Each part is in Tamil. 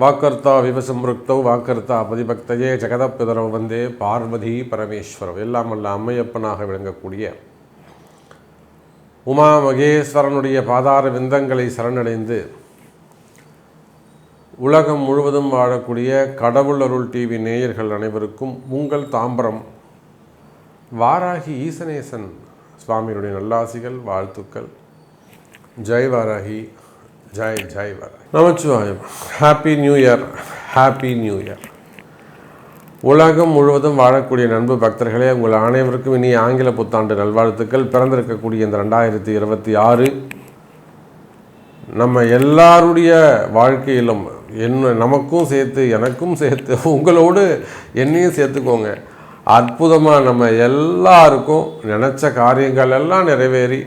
வாக்கர்த்தா விவசம்ருக்தௌ வாக்கர்த்தா பதிபக்தையே ஜெகதப்பிதரவு வந்தே பார்வதி பரமேஸ்வரம் எல்லாம் அல்ல அம்மையப்பனாக விளங்கக்கூடிய உமா மகேஸ்வரனுடைய பாதார விந்தங்களை சரணடைந்து உலகம் முழுவதும் வாழக்கூடிய கடவுள் அருள் டிவி நேயர்கள் அனைவருக்கும் உங்கள் தாம்பரம். வாராகி ஈசனேசன் சுவாமியுடைய நல்லாசிகள் வாழ்த்துக்கள். Jai Varahi. Jai Jai Varahi Namachivayam. Happy new year happy new year உலகம் முழுவதும் வாழக்கூடிய நண்பு பக்தர்களே உங்கள் அனைவருக்கும் இனி ஆங்கில புத்தாண்டு நல்வாழ்த்துக்கள். பிறந்திருக்கக்கூடிய இந்த ரெண்டாயிரத்தி இருபத்தி ஆறு நம்ம எல்லாருடைய வாழ்க்கையிலும் என்ன நமக்கும் சேர்த்து எனக்கும் சேர்த்து உங்களோடு என்னையும் சேர்த்துக்கோங்க. அற்புதமாக நம்ம எல்லாருக்கும் நினச்ச காரியங்கள் எல்லாம் நிறைவேறி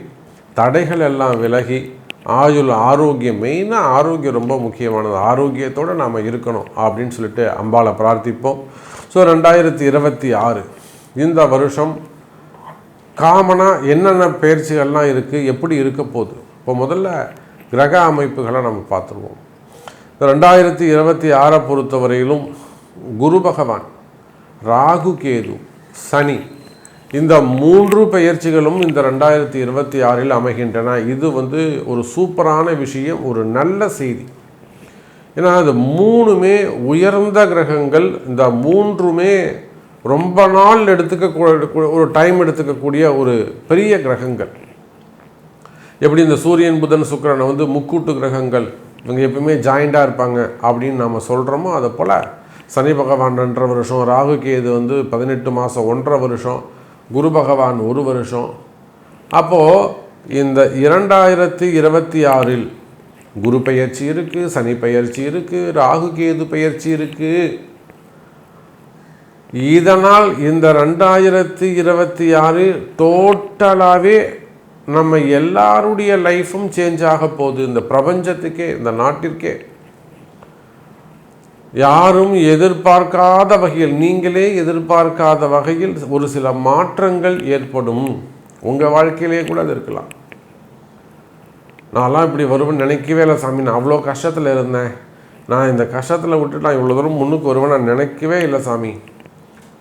தடைகள் எல்லாம் விலகி ஆயுள் ஆரோக்கியம் மெயினாக ஆரோக்கியம் ரொம்ப முக்கியமானது. ஆரோக்கியத்தோடு நாம் இருக்கணும் அப்படின்னு சொல்லிட்டு அம்பாளை பிரார்த்திப்போம். ஸோ ரெண்டாயிரத்தி இருபத்தி ஆறு இந்த வருஷம் காமனாக என்னென்ன பயிற்சிகள்லாம் இருக்குது எப்படி இருக்க போகுது? இப்போ முதல்ல கிரக அமைப்புகளை நம்ம பார்த்துருவோம். ரெண்டாயிரத்தி இருபத்தி ஆறை பொறுத்தவரையிலும் குரு பகவான் ராகு கேது சனி இந்த மூன்று பெயர்ச்சிகளும் இந்த ரெண்டாயிரத்தி இருபத்தி ஆறில் அமைகின்றன. இது வந்து ஒரு சூப்பரான விஷயம் ஒரு நல்ல செய்தி. ஏன்னா அது மூணுமே உயர்ந்த கிரகங்கள் இந்த மூன்றுமே ரொம்ப நாள் எடுத்துக்க ஒரு டைம் எடுத்துக்கக்கூடிய ஒரு பெரிய கிரகங்கள். எப்படி இந்த சூரியன் புதன் சுக்கிரனை வந்து முக்கூட்டு கிரகங்கள் இவங்க எப்பவுமே ஜாயிண்டாக இருப்பாங்க அப்படின்னு நம்ம சொல்கிறோமோ அதை போல் சனி பகவான் ரெண்டரை வருஷம் ராகு கேது வந்து பதினெட்டு மாதம் ஒன்றரை வருஷம் குரு பகவான் ஒரு வருஷம். அப்போது இந்த இரண்டாயிரத்தி இருபத்தி ஆறில் குரு பெயர்ச்சி இருக்குது சனி பெயர்ச்சி இருக்குது ராகு கேது பயிற்சி இருக்குது இதனால் இந்த ரெண்டாயிரத்தி இருபத்தி ஆறு டோட்டலாகவே நம்ம எல்லாருடைய லைஃப்பும் சேஞ்ச் ஆக போகுது. இந்த பிரபஞ்சத்துக்கே இந்த நாட்டிற்கே. யாரும் எதிர்பார்க்காத வகையில் நீங்களே எதிர்பார்க்காத வகையில் ஒரு சில மாற்றங்கள் ஏற்படும். உங்கள் வாழ்க்கையிலேயே கூட அது இருக்கலாம். நான்லாம் இப்படி வருவேன் நினைக்கவே இல்லை சாமி. நான் அவ்வளோ கஷ்டத்தில் இருந்தேன். நான் இந்த கஷ்டத்தில் விட்டு நான் இவ்வளோ தூரம் முன்னுக்கு வருவேன் நான் நினைக்கவே இல்லை சாமி.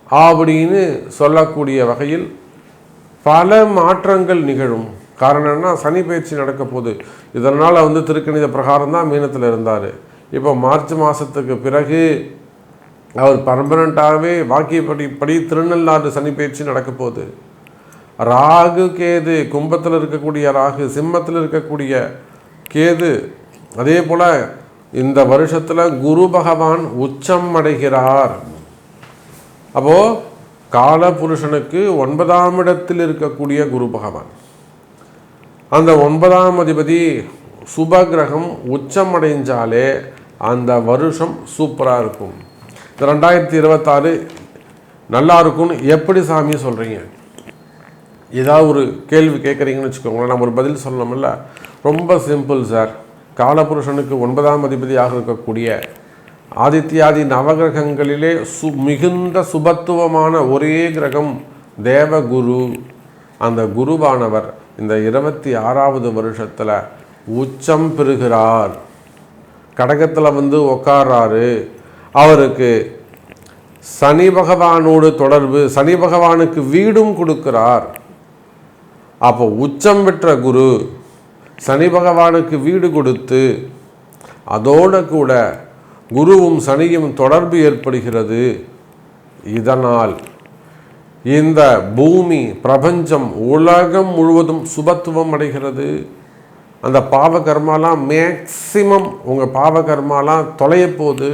அப்படின்னு சொல்லக்கூடிய வகையில் பல மாற்றங்கள் நிகழும். காரணம் சனி பயிற்சி நடக்க போகுது. இதனால் வந்து திருக்கணித பிரகாரம் தான் மீனத்தில் இருந்தார். இப்போ மார்ச் மாதத்துக்கு பிறகு அவர் பர்மனண்ட்டாகவே வாக்கியப்படி படி திருநள்ளாறு சனி பயிற்சி நடக்க போகுது. ராகு கேது கும்பத்தில் இருக்கக்கூடிய ராகு சிம்மத்தில் இருக்கக்கூடிய கேது அதே போல் இந்த வருஷத்தில் குரு பகவான் உச்சம் அடைகிறார். அப்போது காலபுருஷனுக்கு ஒன்பதாம் இடத்தில் இருக்கக்கூடிய குரு பகவான். அந்த ஒன்பதாம் அதிபதி சுப கிரகம் உச்சம் அடைஞ்சாலே அந்த வருஷம் சூப்பராக இருக்கும். இந்த ரெண்டாயிரத்தி இருபத்தாறு நல்லா இருக்கும்னு எப்படி சாமி சொல்கிறீங்க ஏதாவது ஒரு கேள்வி கேட்குறீங்கன்னு வச்சுக்கோங்களேன். நம்ம ஒரு பதில் சொல்லணும்ல. ரொம்ப சிம்பிள் சார் காலபுருஷனுக்கு ஒன்பதாம் அதிபதியாக இருக்கக்கூடிய ஆதித்யாதி நவகிரகங்களிலே சு மிகுந்த சுபத்துவமான ஒரே கிரகம் தேவகுரு. அந்த குருவானவர் இந்த இருபத்தி ஆறாவது வருஷத்தில் உச்சம் பெறுகிறார். கடகத்தில் வந்து உக்காராரு அவருக்கு சனி பகவானோடு தொடர்பு சனி பகவானுக்கு வீடும் கொடுக்கிறார். அப்போ உச்சம் பெற்ற குரு சனி பகவானுக்கு வீடு கொடுத்து அதோடு கூட குருவும் சனியும் தொடர்பு ஏற்படுகிறது. இதனால் இந்த பூமி பிரபஞ்சம் உலகம் முழுவதும் சுபத்துவம் அடைகிறது. அந்த பாவ கர்மாலாம் மேக்சிமம் உங்கள் பாவ கர்மாலாம் தொலைய போகுது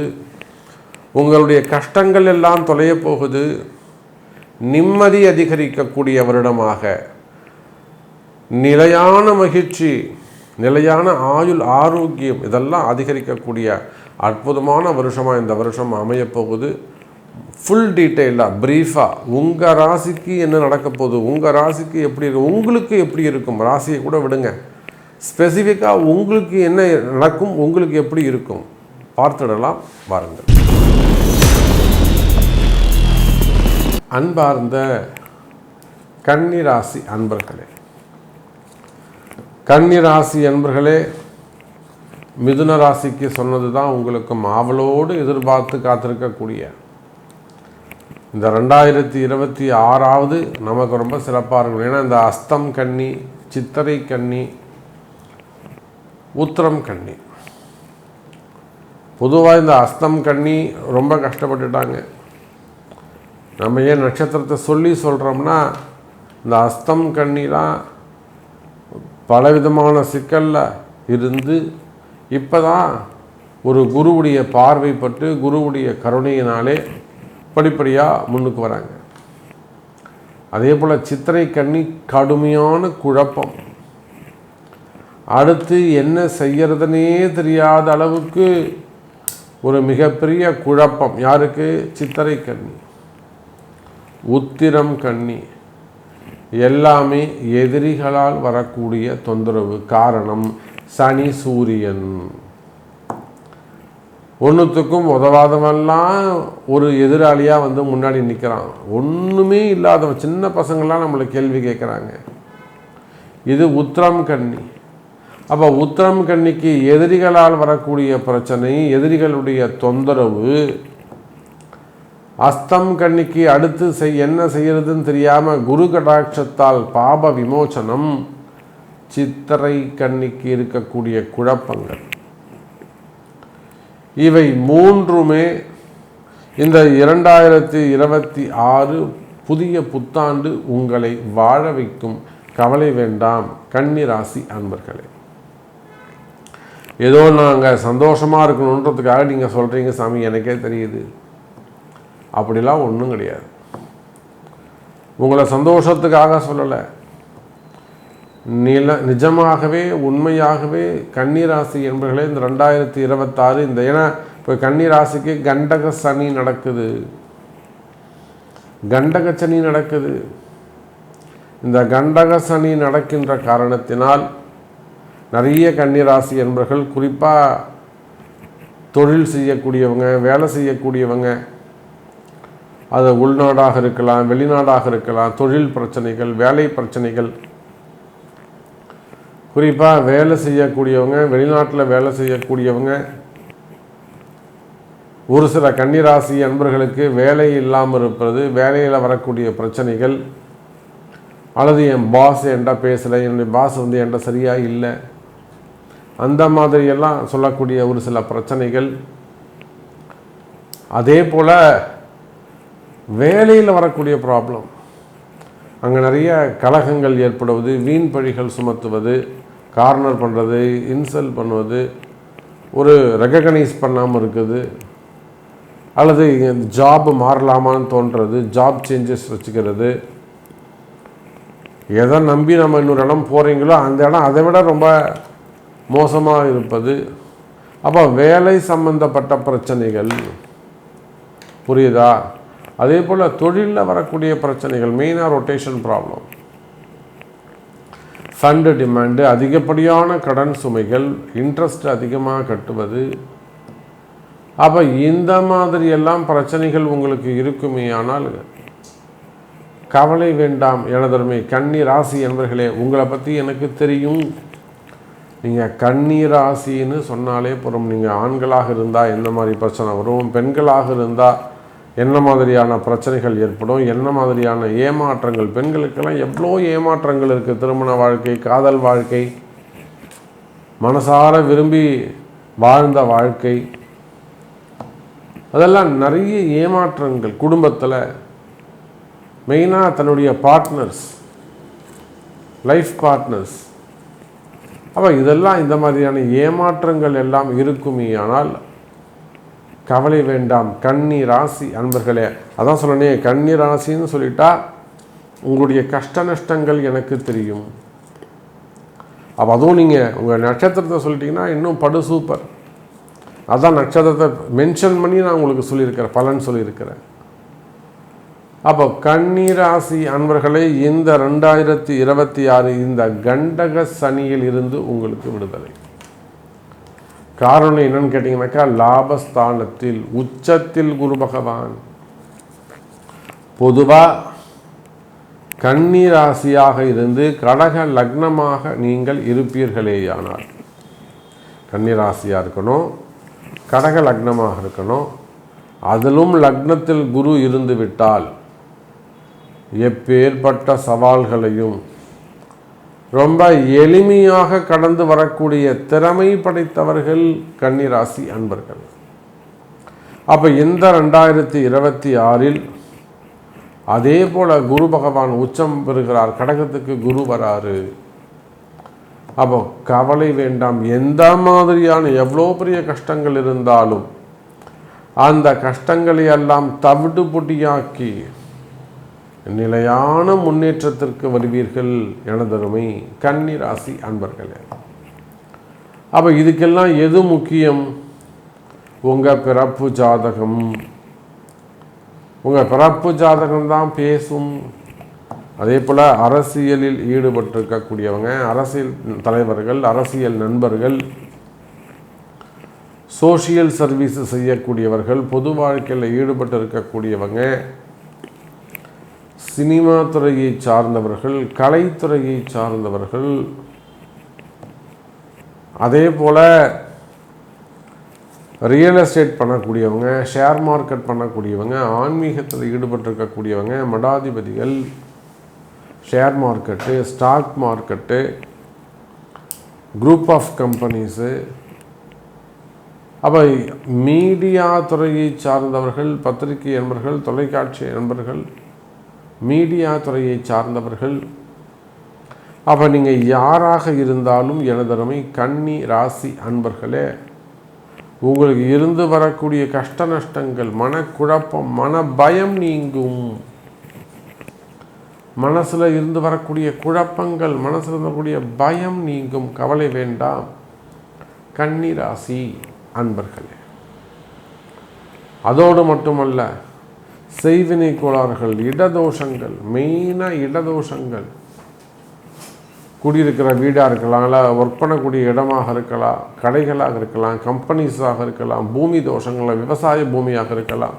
உங்களுடைய கஷ்டங்கள் எல்லாம் தொலைய போகுது நிம்மதி அதிகரிக்கக்கூடிய வருடமாக நிலையான மகிழ்ச்சி நிலையான ஆயுள் ஆரோக்கியம் இதெல்லாம் அதிகரிக்கக்கூடிய அற்புதமான வருஷமாக இந்த வருஷம் அமையப்போகுது. ஃபுல் டீட்டெயிலாக ப்ரீஃபாக உங்கள் ராசிக்கு என்ன நடக்க போகுது உங்கள் ராசிக்கு எப்படி இருக்கும் உங்களுக்கு எப்படி இருக்கும்? ராசியை கூட விடுங்க. ஸ்பெசிஃபிக்காக உங்களுக்கு என்ன நடக்கும் உங்களுக்கு எப்படி இருக்கும்? பார்த்துடலாம் வாருங்கள். அன்பார்ந்த கன்னிராசி அன்பர்களே. கன்னிராசி அன்பர்களே மிதுன ராசிக்கு சொன்னது தான் உங்களுக்கும் ஆவலோடு எதிர்பார்த்து காத்திருக்கக்கூடிய. இந்த ரெண்டாயிரத்தி இருபத்தி ஆறாவது நமக்கு ரொம்ப சிறப்பாக இருக்கும். ஏன்னா இந்த அஸ்தம் கன்னி சித்திரை கன்னி உத்திரம் கன்னி பொதுவாக இந்த அஸ்தம் கன்னி ரொம்ப கஷ்டப்பட்டுட்டாங்க. நம்ம ஏன் நட்சத்திரத்தை சொல்லி சொல்கிறோம்னா இந்த அஸ்தம் கண்ணிலாம் பலவிதமான சிக்கலில் இருந்து இப்போ தான் ஒரு குருவுடைய பார்வைப்பட்டு குருவுடைய கருணையினாலே படிப்படியாக முன்னுக்கு வராங்க. அதே போல் சித்திரை கண்ணி கடுமையான குழப்பம். அடுத்து என்ன செய்யறதுனே தெரியாத அளவுக்கு ஒரு மிகப்பெரிய குழப்பம். யாருக்கு? சித்திரை கண்ணி உத்திரம் கண்ணி எல்லாமே எதிரிகளால் வரக்கூடிய தொந்தரவு காரணம் சனி சூரியன். ஒன்றுத்துக்கும் உதவாதவெல்லாம் ஒரு எதிராளியாக வந்து முன்னாடி நிற்கிறான் ஒன்றுமே இல்லாதவன் சின்ன பசங்களாம் நம்மளை கேள்வி கேட்குறாங்க. இது உத்திரம் கண்ணி அப்போ உத்திரம் கண்ணிக்கு எதிரிகளால் வரக்கூடிய பிரச்சனை எதிரிகளுடைய தொந்தரவு. அஸ்தம் கண்ணிக்கு அடுத்து செய் என்ன செய்யறதுன்னு தெரியாமல் குரு கடாட்சத்தால் பாப விமோச்சனம் சித்திரை கண்ணிக்கு இருக்கக்கூடிய குழப்பங்கள். இவை மூன்றுமே இந்த இரண்டாயிரத்தி இருபத்தி ஆறு புதிய புத்தாண்டு உங்களை வாழ வைக்கும். கவலை வேண்டாம். கன்னி ராசி அன்பர்களே. ஏதோ நாங்கள் சந்தோஷமாக இருக்கணுன்றதுக்காக நீங்கள் சொல்கிறீங்க சாமி எனக்கே தெரியுது. அப்படிலாம் ஒன்றும் கிடையாது. உங்களை சந்தோஷத்துக்காக சொல்லலை. நில நிஜமாகவே உண்மையாகவே கன்னிராசி என்பர்களே இந்த ரெண்டாயிரத்தி இருபத்தாறு இந்த ஏன்னா இப்போ கன்னிராசிக்கு கண்டக சனி நடக்குது. கண்டக சனி நடக்குது. இந்த கண்டக சனி நடக்கின்ற காரணத்தினால் நிறைய கன்னிராசி என்பர்கள் குறிப்பாக தொழில் செய்யக்கூடியவங்க வேலை செய்யக்கூடியவங்க அது உள்நாடாக இருக்கலாம் வெளிநாடாக இருக்கலாம் தொழில் பிரச்சனைகள் வேலை பிரச்சனைகள். குறிப்பாக வேலை செய்யக்கூடியவங்க வெளிநாட்டில் வேலை செய்யக்கூடியவங்க ஒரு சில கன்னிராசி அன்பர்களுக்கு வேலை இல்லாமல் இருப்பது வேலையில் வரக்கூடிய பிரச்சனைகள். அல்லது என் பாஸ் என்கிட்ட பேசலை என்னுடைய பாஸ் வந்து என்கிட்ட சரியாக இல்லை. அந்த மாதிரியெல்லாம் சொல்லக்கூடிய ஒரு சில பிரச்சனைகள். அதே போல் வேலையில் வரக்கூடிய ப்ராப்ளம் அங்கே நிறைய கலகங்கள் ஏற்படுவது வீண் பழிகள் சுமத்துவது கார்னர் பண்ணுறது இன்சல்ட் பண்ணுவது ஒரு ரெகக்னைஸ் பண்ணாமல் இருக்குது. அல்லது ஜாப் மாறலாமான்னு தோன்றது ஜாப் சேஞ்சஸ் வச்சுக்கிறது. எதை நம்பி நம்ம இன்னொரு இடம் போகிறீங்களோ அந்த இடம் அதை விட ரொம்ப மோசமாக இருப்பது அப்போ வேலை சம்பந்தப்பட்ட பிரச்சனைகள். புரியுதா? அதே போல் தொழிலில் வரக்கூடிய பிரச்சனைகள் மெயினாக ரொட்டேஷன் ப்ராப்ளம் ஃபண்டு டிமாண்டு அதிகப்படியான கடன் சுமைகள் இன்ட்ரெஸ்ட் அதிகமாக கட்டுவது. அப்போ இந்த மாதிரி எல்லாம் பிரச்சனைகள் உங்களுக்கு இருக்குமே ஆனால் கவலை வேண்டாம் எனதருமை கன்னி ராசி என்பர்களே உங்களை பற்றி எனக்கு தெரியும். நீங்கள் கண்ணீராசின்னு சொன்னாலே புறம் நீங்கள் ஆண்களாக இருந்தால் என்ன மாதிரி பிரச்சனை வரும்? பெண்களாக இருந்தால் என்ன மாதிரியான பிரச்சனைகள் ஏற்படும்? என்ன மாதிரியான ஏமாற்றங்கள்? பெண்களுக்கெல்லாம் எவ்வளோ ஏமாற்றங்கள் இருக்குது திருமண வாழ்க்கை காதல் வாழ்க்கை மனசார விரும்பி வாழ்ந்த வாழ்க்கை. அதெல்லாம் நிறைய ஏமாற்றங்கள் குடும்பத்தில். மெயினாக தன்னுடைய பார்ட்னர்ஸ் லைஃப் பார்ட்னர்ஸ் அப்போ இதெல்லாம் இந்த மாதிரியான ஏமாற்றங்கள் எல்லாம் இருக்குமே ஆனால் கவலை வேண்டாம். கன்னி ராசி அன்பர்களே அதான் சொல்லணே கன்னி ராசின்னு சொல்லிட்டா உங்களுடைய கஷ்ட நஷ்டங்கள் எனக்கு தெரியும். அப்போ அதுவும் நீங்கள் உங்கள் நட்சத்திரத்தை சொல்லிட்டீங்கன்னா இன்னும் படு சூப்பர். அதான் நட்சத்திரத்தை மென்ஷன் பண்ணி நான் உங்களுக்கு சொல்லியிருக்கிறேன் பலன் சொல்லியிருக்கிறேன். அப்போ கன்னிராசி அன்பர்களே இந்த ரெண்டாயிரத்தி இருபத்தி ஆறு இந்த கண்டக சனியில் இருந்து உங்களுக்கு விடுதலை. காரணம் என்னன்னு கேட்டிங்கனாக்கா லாபஸ்தானத்தில் உச்சத்தில் குரு பகவான். பொதுவாக கன்னிராசியாக இருந்து கடக லக்னமாக நீங்கள் இருப்பீர்களேயானால் கன்னிராசியாக இருக்கணும் கடக லக்னமாக இருக்கணும் அதிலும் லக்னத்தில் குரு இருந்து விட்டால் எப்பேற்பட்ட சவால்களையும் ரொம்ப எளிமையாக கடந்து வரக்கூடிய திறமை படைத்தவர்கள் கன்னிராசி அன்பர்கள். அப்போ இந்த ரெண்டாயிரத்தி இருபத்தி ஆறில் அதே போல் குரு பகவான் உச்சம் பெறுகிறார். கடகத்துக்கு குரு வராரு. அப்போ கவலை வேண்டாம். எந்த மாதிரியான எவ்வளோ பெரிய கஷ்டங்கள் இருந்தாலும் அந்த கஷ்டங்களை எல்லாம் தவிடு பொடியாக்கி நிலையான முன்னேற்றத்திற்கு வருவீர்கள் எனதருமை கன்னி ராசி அன்பர்களே. அப்போ இதுக்கெல்லாம் எது முக்கியம்? உங்கள் பிறப்பு ஜாதகம். உங்கள் பிறப்பு ஜாதகம் தான் பேசும். அதே போல் அரசியலில் ஈடுபட்டிருக்கக்கூடியவங்க அரசியல் தலைவர்கள் அரசியல் நண்பர்கள் சோஷியல் சர்வீஸ் செய்யக்கூடியவர்கள் பொது வாழ்க்கையில் ஈடுபட்டு இருக்கக்கூடியவங்க சினிமா துறையை சார்ந்தவர்கள் கலைத்துறையை சார்ந்தவர்கள் அதே போல் ரியல் எஸ்டேட் பண்ணக்கூடியவங்க ஷேர் மார்க்கெட் பண்ணக்கூடியவங்க ஆன்மீகத்தில் ஈடுபட்டிருக்கக்கூடியவங்க மடாதிபதிகள் share market stock market group of companies அப்போ மீடியா துறையை சார்ந்தவர்கள் பத்திரிகை நண்பர்கள் தொலைக்காட்சி நண்பர்கள் மீடியா துறையை சார்ந்தவர்கள் அப்போ நீங்கள் யாராக இருந்தாலும் எனதருமை கன்னி ராசி அன்பர்களே உங்களுக்கு இருந்து வரக்கூடிய கஷ்ட நஷ்டங்கள் மனக்குழப்பம் மன பயம் நீங்கும். மனசில் இருந்து வரக்கூடிய குழப்பங்கள் மனசில் இருந்தக்கூடிய பயம் நீங்கும். கவலை வேண்டாம். கன்னி ராசி அன்பர்களே. அதோடு மட்டுமல்ல செய்வினை கோளாறுகள் இடதோஷங்கள் மெயினாக இடதோஷங்கள். குடியிருக்கிற வீடாக இருக்கலாம் இல்லை ஒர்க் பண்ணக்கூடிய இடமாக இருக்கலாம் கடைகளாக இருக்கலாம் கம்பெனிஸாக இருக்கலாம் பூமி தோஷங்கள் விவசாய பூமியாக இருக்கலாம்.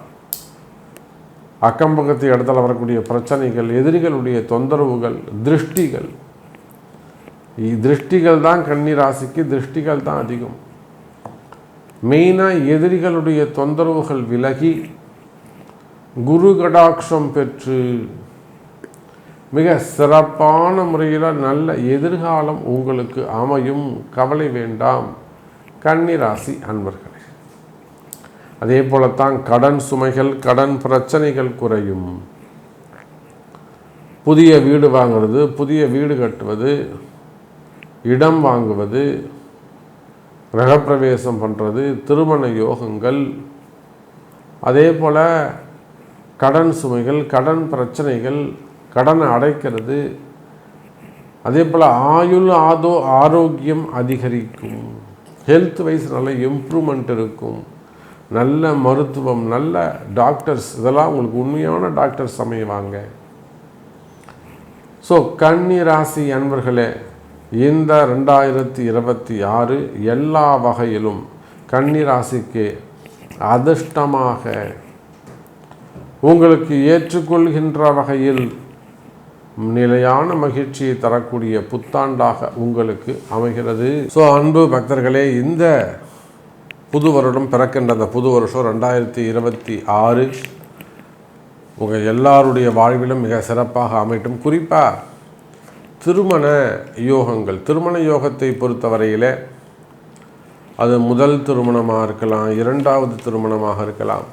அக்கம் பக்கத்து இடத்துல வரக்கூடிய பிரச்சனைகள் எதிரிகளுடைய தொந்தரவுகள் திருஷ்டிகள். திருஷ்டிகள் தான் கன்னி ராசிக்கு திருஷ்டிகள் தான் அதிகம். மெயினாக எதிரிகளுடைய தொந்தரவுகள் விலகி குரு கடாட்சம் பெற்று மிக சிறப்பான முறையில் நல்ல எதிர்காலம் உங்களுக்கு அமையும். கவலை வேண்டாம். கன்னிராசி அன்பர்களே அதே போலத்தான் கடன் சுமைகள் கடன் பிரச்சனைகள் குறையும். புதிய வீடு வாங்குறது புதிய வீடு கட்டுவது இடம் வாங்குவது கிரகப்பிரவேசம் பண்ணுறது திருமண யோகங்கள் அதே போல் கடன் சுமைகள் கடன் பிரச்சனைகள் கடனை அடைக்கிறது. அதே போல் ஆயுள் ஆதோ ஆரோக்கியம் அதிகரிக்கும். ஹெல்த் வைஸ் நல்ல இம்ப்ரூவ்மெண்ட் இருக்கும். நல்ல மருத்துவம் நல்ல டாக்டர்ஸ் இதெல்லாம் உங்களுக்கு உண்மையான டாக்டர்ஸ் அமைவாங்க ஸோ கன்னி ராசி அன்பர்களே இந்த ரெண்டாயிரத்தி இருபத்தி ஆறு எல்லா வகையிலும் கன்னி ராசிக்கு அதிர்ஷ்டமாக உங்களுக்கு ஏற்றுக்கொள்கின்ற வகையில் நிலையான மகிழ்ச்சியை தரக்கூடிய புத்தாண்டாக உங்களுக்கு அமைகிறது. ஸோ அன்பு பக்தர்களே இந்த புது வருடம் பிறக்கின்ற அந்த புது வருஷம் ரெண்டாயிரத்தி இருபத்தி ஆறு உங்கள் எல்லாருடைய வாழ்விலும் மிக சிறப்பாக அமையட்டும். குறிப்பாக திருமண யோகங்கள் திருமண யோகத்தை பொறுத்தவரையில் அது முதல் திருமணமாக இருக்கலாம் இரண்டாவது திருமணமாக இருக்கலாம்.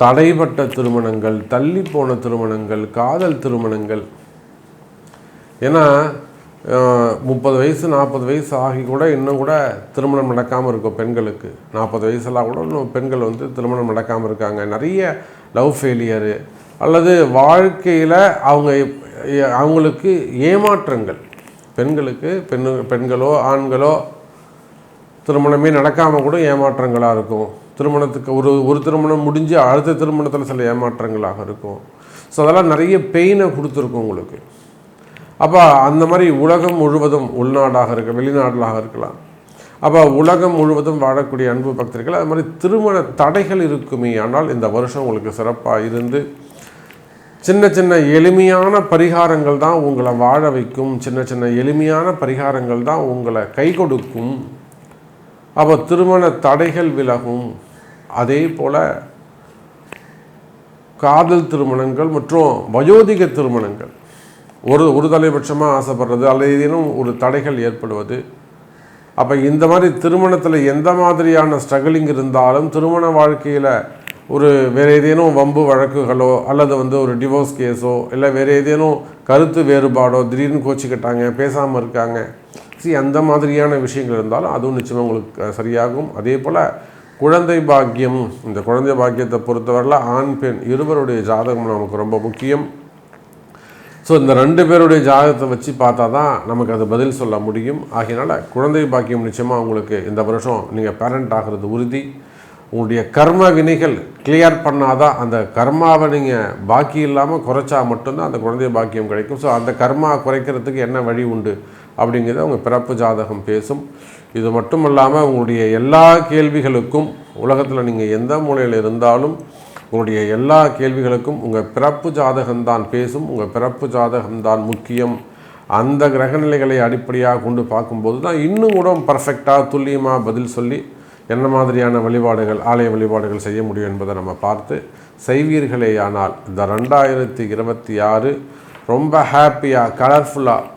தடைப்பட்ட திருமணங்கள் தள்ளி போன திருமணங்கள் காதல் திருமணங்கள். ஏன்னா முப்பது வயசு நாற்பது வயசு ஆகி கூட இன்னும் கூட திருமணம் நடக்காமல் இருக்கும் பெண்களுக்கு. நாற்பது வயசுலாம் கூட இன்னும் பெண்கள் வந்து திருமணம் நடக்காமல் இருக்காங்க. நிறைய லவ் ஃபெயிலியரு அல்லது வாழ்க்கையில் அவங்க அவங்களுக்கு ஏமாற்றங்கள். பெண்களுக்கு பெண்ணு பெண்களோ ஆண்களோ திருமணமே நடக்காமல் கூட ஏமாற்றங்களாக இருக்கும். திருமணத்துக்கு ஒரு ஒரு திருமணம் முடிஞ்சு அடுத்த திருமணத்தில் சில ஏமாற்றங்களாக இருக்கும். ஸோ அதெல்லாம் நிறைய பெயினை கொடுத்துருக்கும் உங்களுக்கு. அப்போ அந்த மாதிரி உலகம் முழுவதும் உள்நாடாக இருக்க வெளிநாடலாக இருக்கலாம். அப்போ உலகம் முழுவதும் வாழக்கூடிய அன்பு பக்தர்கள் அது மாதிரி திருமண தடைகள் இருக்குமே. ஆனால் இந்த வருஷம் உங்களுக்கு சிறப்பாக இருந்து சின்ன சின்ன எளிமையான பரிகாரங்கள் தான் உங்களை வாழ வைக்கும். சின்ன சின்ன எளிமையான பரிகாரங்கள் தான் உங்களை கை கொடுக்கும். அப்போ திருமண தடைகள் விலகும். அதே போல் காதல் திருமணங்கள் மற்றும் வயோதிக திருமணங்கள். ஒரு ஒரு தலைபட்சமாக ஆசைப்படுறது அல்லது ஏதேனும் ஒரு தடைகள் ஏற்படுவது. அப்போ இந்த மாதிரி திருமணத்தில் எந்த மாதிரியான ஸ்ட்ரகிளிங் இருந்தாலும் திருமண வாழ்க்கையில் ஒரு வேறு ஏதேனும் வம்பு வழக்குகளோ அல்லது வந்து ஒரு டிவோர்ஸ் கேஸோ இல்லை வேறு ஏதேனும் கருத்து வேறுபாடோ திடீர்னு கோச்சிக்கிட்டாங்க பேசாமல் இருக்காங்க. சரி அந்த மாதிரியான விஷயங்கள் இருந்தாலும் அதுவும் நிச்சயமாக உங்களுக்கு சரியாகும். அதே போல் குழந்தை பாக்கியம். இந்த குழந்தை பாக்கியத்தை பொறுத்தவரையில் ஆண் பெண் இருவருடைய ஜாதகம் நமக்கு ரொம்ப முக்கியம். ஸோ இந்த ரெண்டு பேருடைய ஜாதகத்தை வச்சு பார்த்தா தான் நமக்கு அது பதில் சொல்ல முடியும். ஆகையினால குழந்தை பாக்கியம் நிச்சயமாக உங்களுக்கு இந்த வருஷம் நீங்கள் பேரண்ட் ஆகிறது உறுதி. உங்களுடைய கர்ம வினைகள் கிளியர் பண்ணாதான் அந்த கர்மாவை நீங்கள் பாக்கி இல்லாமல் குறைச்சா மட்டும்தான் அந்த குழந்தை பாக்கியம் கிடைக்கும். ஸோ அந்த கர்மா குறைக்கிறதுக்கு என்ன வழி உண்டு? அப்படிங்கிறத உங்கள் பிறப்பு ஜாதகம் பேசும். இது மட்டும் இல்லாமல் உங்களுடைய எல்லா கேள்விகளுக்கும் உலகத்தில் நீங்கள் எந்த மூலையில் இருந்தாலும் உங்களுடைய எல்லா கேள்விகளுக்கும் உங்கள் பிறப்பு ஜாதகம்தான் பேசும் உங்கள் பிறப்பு ஜாதகம்தான் முக்கியம். அந்த கிரகநிலைகளை அடிப்படையாக கொண்டு பார்க்கும்போது தான் இன்னும் கூட பர்ஃபெக்டாக துல்லியமாக பதில் சொல்லி என்ன மாதிரியான வழிபாடுகள் ஆலய வழிபாடுகள் செய்ய முடியும் என்பதை நம்ம பார்த்து செய்வீர்களேயானால் இந்த ரெண்டாயிரத்தி இருபத்தி ஆறு ரொம்ப ஹாப்பியாக கலர்ஃபுல்லாக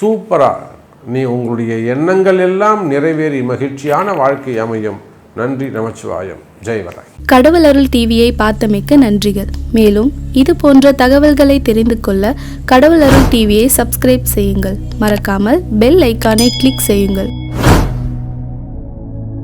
சூப்பராக நீ உங்களுடைய எண்ணங்கள் எல்லாம் நிறைவேறி மகிழ்ச்சியான வாழ்க்கை அமையும். நன்றி நமச்சிவாயம். ஜெய்வராய் கடவுள் அருள் டிவியை பார்த்தமைக்க நன்றிகள். மேலும் இது போன்ற தகவல்களை தெரிந்து கொள்ள கடவுள் அருள் டிவியை சப்ஸ்கிரைப் செய்யுங்கள். மறக்காமல் பெல் ஐக்கானை கிளிக் செய்யுங்கள்.